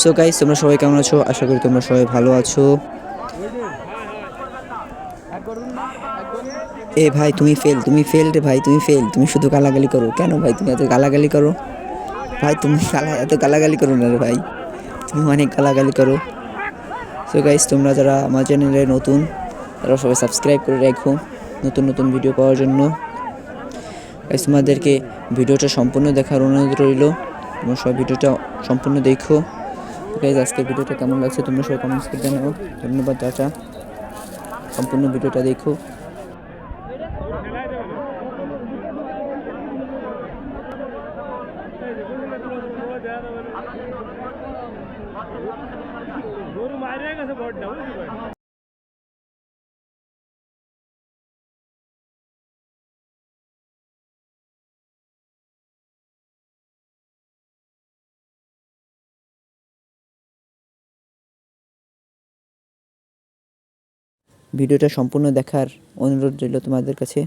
So guys তোমরা সবাই কেমন আছো? আশা করি তোমরা সবাই ভালো আছো। এ ভাই, তুমি ফেল তুমি ফেল রে ভাই, তুমি ফেল তুমি শুধু গালাগালি করো। কেন ভাই, তুমি এত গালাগালি করো? ভাই, তুমি গালা এত গালাগালি করো না রে ভাই। তুমি অনেক গালাগালি করো। সো গাইস তোমরা যারা আমার চ্যানেলে নতুন, তারা সবাই সাবস্ক্রাইব করে রাখো নতুন নতুন ভিডিও পাওয়ার জন্য। গাইস তোমাদেরকে ভিডিওটা সম্পূর্ণ দেখার অনুরোধ রইল। তোমরা সব ভিডিওটা সম্পূর্ণ দেখো। গাইজ আজকে ভিডিওটা কেমন লাগছে তোমরা সবাই কমেন্টস করে জানাও ধন্যবাদ টাটা সম্পূর্ণ ভিডিওটা দেখো গরু মারিয়ে গেছে বড়টা ভিডিওটা সম্পূর্ণ দেখার অনুরোধ রইল তোমাদের কাছে।